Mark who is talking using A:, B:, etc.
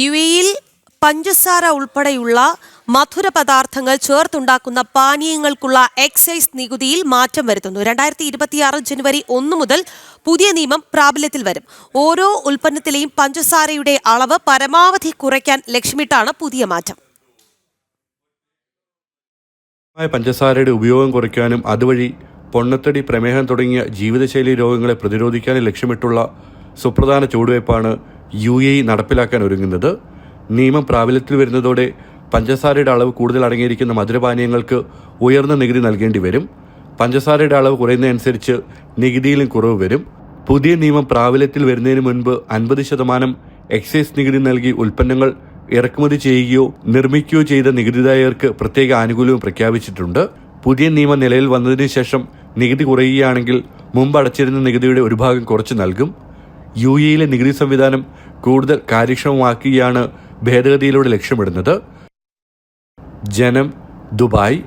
A: U എയിൽ പഞ്ചസാര ഉൾപ്പെടെയുള്ള മധുര പദാർത്ഥങ്ങൾ ചേർത്തുണ്ടാക്കുന്ന പാനീയങ്ങൾക്കുള്ള എക്സൈസ് നികുതിയിൽ മാറ്റം വരുത്തുന്നു. രണ്ടായിരത്തി ഇരുപത്തിയാറ് ജനുവരി ഒന്ന് മുതൽ പുതിയ നിയമം പ്രാബല്യത്തിൽ വരും. ഓരോ ഉൽപ്പന്നത്തിലെയും പഞ്ചസാരയുടെ അളവ് പരമാവധി കുറയ്ക്കാൻ ലക്ഷ്യമിട്ടാണ് പുതിയ മാറ്റം.
B: പഞ്ചസാരയുടെ ഉപയോഗം കുറയ്ക്കാനും അതുവഴി പൊണ്ണത്തടി പ്രമേഹം തുടങ്ങിയ ജീവിതശൈലി രോഗങ്ങളെ പ്രതിരോധിക്കാനും ലക്ഷ്യമിട്ടുള്ള സുപ്രധാന ചുവടുവയ്പ്പാണ് യു എ ഇ നടപ്പിലാക്കാൻ ഒരുങ്ങുന്നത്. നിയമം പ്രാബല്യത്തിൽ വരുന്നതോടെ പഞ്ചസാരയുടെ അളവ് കൂടുതൽ അടങ്ങിയിരിക്കുന്ന മധുരപാനീയങ്ങൾക്ക് ഉയർന്ന നികുതി നൽകേണ്ടി വരും. പഞ്ചസാരയുടെ അളവ് കുറയുന്നതനുസരിച്ച് നികുതിയിലും കുറവ് വരും. പുതിയ നിയമം പ്രാബല്യത്തിൽ വരുന്നതിന് മുൻപ് അൻപത് ശതമാനം എക്സൈസ് നികുതി നൽകി ഉൽപ്പന്നങ്ങൾ ഇറക്കുമതി ചെയ്യുകയോ നിർമ്മിക്കുകയോ ചെയ്ത നികുതിദായകർക്ക് പ്രത്യേക ആനുകൂല്യവും പ്രഖ്യാപിച്ചിട്ടുണ്ട്. പുതിയ നിയമം നിലയിൽ വന്നതിന് ശേഷം നികുതി കുറയുകയാണെങ്കിൽ മുമ്പ് അടച്ചിരുന്ന നികുതിയുടെ ഒരു ഭാഗം കുറച്ച് നൽകും. യു എയിലെ നികുതി സംവിധാനം കൂടുതൽ കാര്യക്ഷമമാക്കുകയാണ് ഭേദഗതിയിലൂടെ ലക്ഷ്യമിടുന്നത്. ജനം ദുബായ്